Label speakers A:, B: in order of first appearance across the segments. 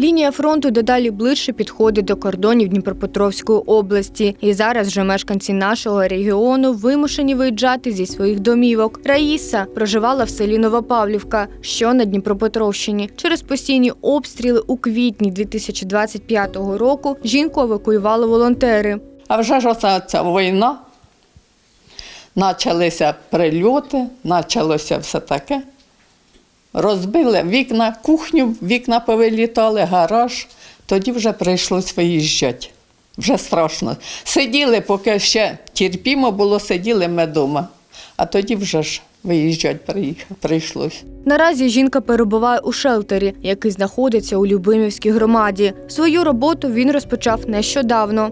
A: Лінія фронту дедалі ближче підходить до кордонів Дніпропетровської області, і зараз вже мешканці нашого регіону вимушені виїжджати зі своїх домівок. Раїса проживала в селі Новопавлівка, що на Дніпропетровщині. Через постійні обстріли у квітні 2025 року жінку евакуювали волонтери.
B: А вже ж оця ця війна, почалися прильоти, почалося все таке. Розбили вікна, кухню, вікна повилітали, гараж. Тоді вже прийшлось виїжджати. Вже страшно. Сиділи, поки ще терпімо було, сиділи ми вдома. А тоді вже ж виїжджати прийшлось.
A: Наразі жінка перебуває у шелтері, який знаходиться у Любимівській громаді. Свою роботу він розпочав нещодавно.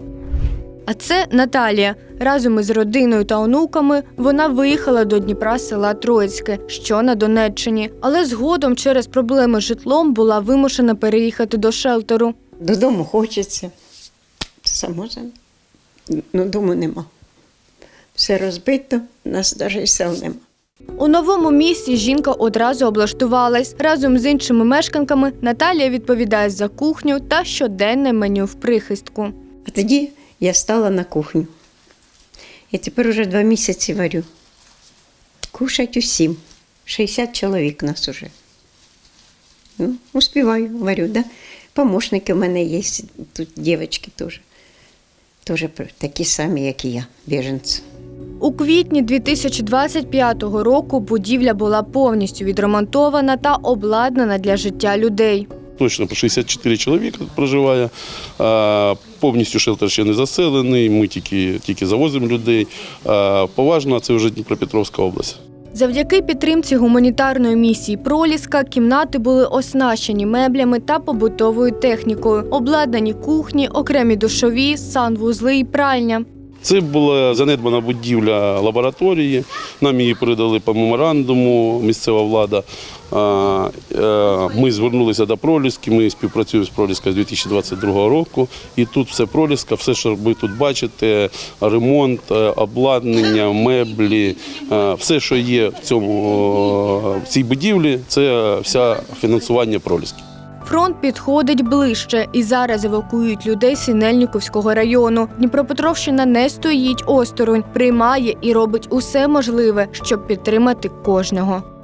A: А це Наталія. Разом із родиною та онуками вона виїхала до Дніпра з села Троїцьке, що на Донеччині. Але згодом через проблеми з житлом була вимушена переїхати до шелтеру.
C: Додому хочеться. Само же. Ну, дому нема. Все розбито, нас навіть сел нема.
A: У новому місці жінка одразу облаштувалась. Разом з іншими мешканками Наталія відповідає за кухню та щоденне меню в прихистку.
C: А тоді я стала на кухню. І тепер уже два місяці варю. Кушать усім. 60 чоловік нас уже. Ну, успіваю, варю, да? Помощники в мене є, тут дівчатки теж. Теж такі самі, як і я, біженці.
A: У квітні 2025 року будівля була повністю відремонтована та обладнана для життя людей.
D: Точно по 64 чоловіка проживає. Повністю шелтер ще не заселений. Ми тільки, тільки завозимо людей. Поважно, це вже Дніпропетровська область.
A: Завдяки підтримці гуманітарної місії Проліска кімнати були оснащені меблями та побутовою технікою, обладнані кухні, окремі душові, санвузли і пральня.
D: Це була занедбана будівля лабораторії. Нам її передали по меморандуму місцева влада. Е, Ми звернулися до Проліски, ми співпрацюємо з Проліска з 2022 року. І тут все Проліска, все, що ви тут бачите, ремонт, е, обладнання, меблі, е, все, що є в, цьому, в цій будівлі, це все фінансування Проліски.
A: Фронт підходить ближче і зараз евакуюють людей з Синельниковського району. Дніпропетровщина не стоїть осторонь, приймає і робить усе можливе, щоб підтримати кожного.